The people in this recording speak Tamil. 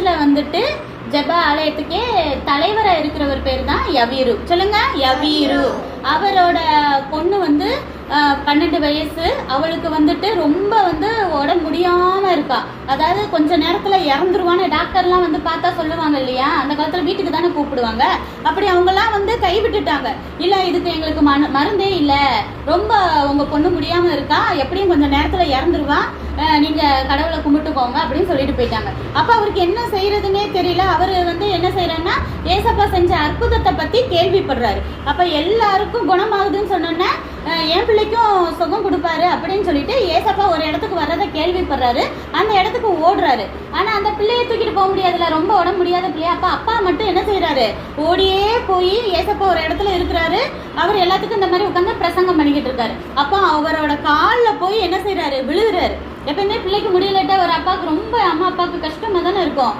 சர்ச்சில் வந்துட்டு ஜெப ஆலயத்துக்கே தலைவரா இருக்கிறவர் பேர் தான் யவீரு. சொல்லுங்க யவீரு. அவரோட பொண்ணு வந்து பன்னெண்டு வயசு. அவளுக்கு வந்துட்டு ரொம்ப வந்து இருக்கா? அதாவது கொஞ்ச நேரத்துல இறந்துருவான்னு டாக்டர்லாம் வந்து பார்த்தா சொல்லுவாங்க இல்லையா? அந்த காலத்துல வீட்டுக்கு தானே கூப்பிடுவாங்க. அப்படி அவங்கெல்லாம் வந்து கைவிட்டுட்டாங்க இல்ல இதுக்கு எங்களுக்கு மன- மருந்தே இல்ல. ரொம்ப உங்க பொண்ணு முடியாம இருக்கா? எப்படியும் கொஞ்ச நேரத்துல இறந்துருவா. நீங்கள் நீங்க கடவுளை கும்பிட்டுக்கோங்க அப்படின்னு சொல்லிட்டு போயிட்டாங்க. அப்ப அவருக்கு என்ன செய்யறதுன்னே தெரியல. அவரு வந்து என்ன செய்யறாருன்னா ஏசப்பா செஞ்ச அற்புதத்தை பத்தி கேள்விப்படுறாரு. அப்ப எல்லாருக்கும் குணமாகுதுன்னு சொன்னோன்னே என் பிள்ளைக்கும் சுகம் கொடுப்பாரு அப்படின்னு சொல்லிட்டு ஏசப்பா ஒரு இடத்துக்கு வர்றதை கேள்விப்படுறாரு. அந்த இடத்துக்கு ஓடுறாரு. ஆனா அந்த பிள்ளையை தூக்கிட்டு போக முடியாதுல்ல ரொம்ப உடம்பு முடியாத பிள்ளையா? அப்ப அப்பா மட்டும் என்ன செய்யறாரு ஓடியே போய் ஏசப்பா ஒரு இடத்துல இருக்கிறாரு. அவர் எல்லாத்துக்கும் இந்த மாதிரி உட்காந்து பிரசங்கம் பண்ணிக்கிட்டு இருக்காரு. அப்போ அவரோட காலில் போய் என்ன செய்யறாரு விழுகிறாரு. எப்பயுமே பிள்ளைக்கு முடியலட்டா ஒரு அப்பாவுக்கு ரொம்ப அம்மா அப்பாவுக்கு கஷ்டமா தானே இருக்கும்.